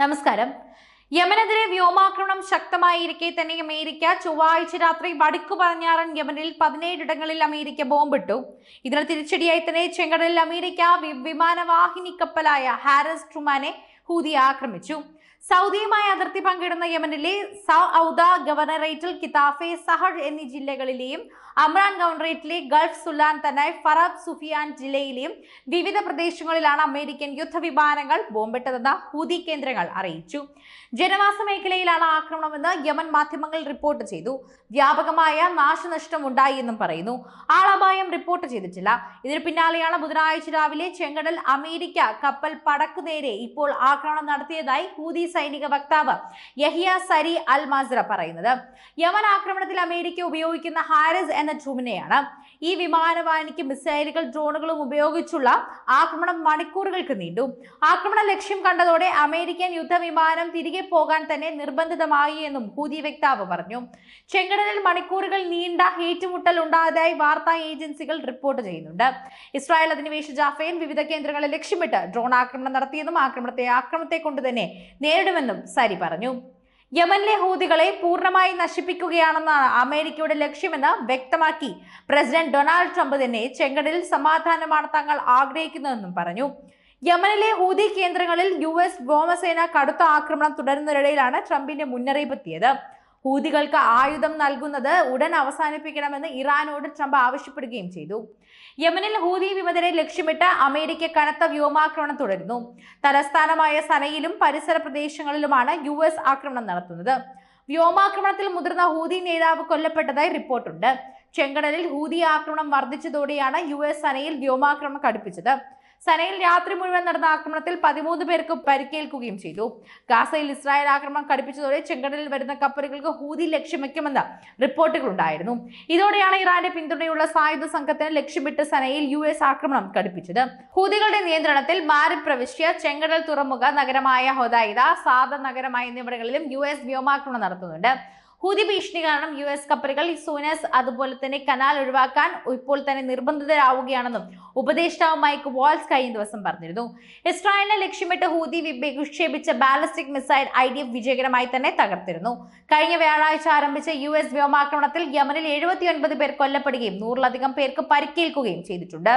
നമസ്കാരം. യമനെതിരെ വ്യോമാക്രമണം ശക്തമായിരിക്കെ തന്നെ അമേരിക്ക ചൊവ്വാഴ്ച രാത്രി വടക്കു പടിഞ്ഞാറൻ യമനിൽ പതിനേഴിടങ്ങളിൽ അമേരിക്ക ബോംബിട്ടു. ഇതിന് തിരിച്ചടിയായി തന്നെ ചെങ്കടലിൽ അമേരിക്ക വിമാനവാഹിനി കപ്പലായ ഹാരസ് ട്രുമാനെ ഹൂതി ആക്രമിച്ചു. സൗദിയുമായി അതിർത്തി പങ്കിടുന്ന യമനിലെ സൗദ ഗവർണറേറ്റിൽ കിതാഫെ സഹഡ് എന്നീ ജില്ലകളിലെയും അമ്രാൻ ഗവർണറേറ്റിലെ ഗൾഫ് സുലാൻ തനായ് ഫറബ് സുഫിയാൻ ജില്ലയിലെയും വിവിധ പ്രദേശങ്ങളിലാണ് അമേരിക്കൻ യുദ്ധവിമാനങ്ങൾ ബോംബിട്ടതെന്ന് ഹൂതി കേന്ദ്രങ്ങൾ അറിയിച്ചു. ജനവാസ മേഖലയിലാണ് ആക്രമണമെന്ന് യമൻ മാധ്യമങ്ങൾ റിപ്പോർട്ട് ചെയ്തു. വ്യാപകമായ നാശനഷ്ടം ഉണ്ടായി എന്നും പറയുന്നു. ആളപായം റിപ്പോർട്ട് ചെയ്തിട്ടില്ല. ഇതിന് പിന്നാലെയാണ് ബുധനാഴ്ച രാവിലെ ചെങ്കടൽ അമേരിക്ക കപ്പൽ പടക്കു നേരെ ഇപ്പോൾ ആക്രമണം നടത്തിയതായി ഹൂതി സൈനിക വക്താവ് യഹിയ സരി അൽ മാസ്ര പറയുന്നത്. യമൻ ആക്രമണത്തിൽ അമേരിക്ക ഉപയോഗിക്കുന്ന ഹാരിസ് എന്ന ട്രൂമിനെയാണ് ഈ വിമാനവാഹിനിക്ക് മിസൈലുകൾ ഡ്രോണുകളും ഉപയോഗിച്ചുള്ള ആക്രമണം മണിക്കൂറുകൾക്ക് നീണ്ടു. ആക്രമണ ലക്ഷ്യം കണ്ടതോടെ അമേരിക്കൻ യുദ്ധവിമാനം തിരികെ പോകാൻ തന്നെ നിർബന്ധിതമായി എന്നും ഹൂതി വക്താവ് പറഞ്ഞു. ചെങ്കടലിൽ മണിക്കൂറുകൾ നീണ്ട ഏറ്റുമുട്ടൽ ഉണ്ടായതായി വാർത്താ ഏജൻസികൾ റിപ്പോർട്ട് ചെയ്യുന്നുണ്ട്. ഇസ്രായേൽ അധിനിവേശ ജാഫയിൽ വിവിധ കേന്ദ്രങ്ങളെ ലക്ഷ്യമിട്ട് ഡ്രോൺ ആക്രമണം നടത്തിയെന്നും ആക്രമണത്തെ ആക്രമണത്തെ കൊണ്ട് തന്നെ നേരിടുമെന്നും സരി പറഞ്ഞു. യമനിലെ ഹൂതികളെ പൂർണമായി നശിപ്പിക്കുകയാണെന്നാണ് അമേരിക്കയുടെ ലക്ഷ്യമെന്ന് വ്യക്തമാക്കി പ്രസിഡന്റ് ഡൊണാൾഡ് ട്രംപ് തന്നെ ചെങ്കടലിൽ സമാധാനമാണ് തങ്ങൾ ആഗ്രഹിക്കുന്നതെന്നും പറഞ്ഞു. യമനിലെ ഹൂതി കേന്ദ്രങ്ങളിൽ യു എസ് വ്യോമസേന കടുത്ത ആക്രമണം തുടരുന്നതിനിടയിലാണ് ട്രംപിന്റെ മുന്നറിയിപ്പ് എത്തിയത്. ഹൂതികൾക്ക് ആയുധം നൽകുന്നത് ഉടൻ അവസാനിപ്പിക്കണമെന്ന് ഇറാനോട് ട്രംപ് ആവശ്യപ്പെടുകയും ചെയ്തു. യമനിൽ ഹൂതി വിമതരെ ലക്ഷ്യമിട്ട് അമേരിക്ക കനത്ത വ്യോമാക്രമണം തുടരുന്നു. തലസ്ഥാനമായ സനയിലും പരിസര പ്രദേശങ്ങളിലുമാണ് യു ആക്രമണം നടത്തുന്നത്. വ്യോമാക്രമണത്തിൽ മുതിർന്ന ഹൂതി നേതാവ് കൊല്ലപ്പെട്ടതായി റിപ്പോർട്ടുണ്ട്. ചെങ്കടലിൽ ഹൂതി ആക്രമണം വർദ്ധിച്ചതോടെയാണ് യു എസ് സനയിൽ വ്യോമാക്രമണം കടുപ്പിച്ചത്. സനയിൽ രാത്രി മുഴുവൻ നടന്ന ആക്രമണത്തിൽ പതിമൂന്ന് പേർക്ക് പരിക്കേൽക്കുകയും ചെയ്തു. ഗാസയിൽ ഇസ്രായേൽ ആക്രമണം കടുപ്പിച്ചതോടെ ചെങ്കടലിൽ വരുന്ന കപ്പലുകൾക്ക് ഹൂതി ലക്ഷ്യം വയ്ക്കുമെന്ന് റിപ്പോർട്ടുകൾ ഉണ്ടായിരുന്നു ഇതോടെയാണ് ഇറാന്റെ പിന്തുണയുള്ള സായുധ സംഘത്തിന് ലക്ഷ്യമിട്ട് സനയിൽ യു എസ് ആക്രമണം കടുപ്പിച്ചത്. ഹൂതികളുടെ നിയന്ത്രണത്തിൽ മാരി പ്രവിശ്യ ചെങ്കടൽ തുറമുഖ നഗരമായ ഹൊദൈദ സാദ നഗരമായ എന്നിവിടങ്ങളിലും യു എസ് വ്യോമാക്രമണം നടത്തുന്നുണ്ട്. ഹൂതി ഭീഷണി കാരണം യു എസ് കപ്പലുകൾ സൂനസ് അതുപോലെ തന്നെ കനാൽ ഒഴിവാക്കാൻ ഇപ്പോൾ തന്നെ നിർബന്ധിതരാവുകയാണെന്നും ഉപദേഷ്ടാവ് മൈക്ക് വാൾസ് കഴിഞ്ഞ ദിവസം പറഞ്ഞിരുന്നു. ഇസ്രായേലിനെ ലക്ഷ്യമിട്ട് Houthi വിക്ഷേപിച്ച ballistic missile I D F വിജയകരമായി തന്നെ തകർത്തിരുന്നു. കഴിഞ്ഞ വ്യാഴാഴ്ച ആരംഭിച്ച യു എസ് വ്യോമാക്രമണത്തിൽ യമനിൽ എഴുപത്തിയൊൻപത് പേർ കൊല്ലപ്പെടുകയും നൂറിലധികം പേർക്ക് പരിക്കേൽക്കുകയും ചെയ്തിട്ടുണ്ട്.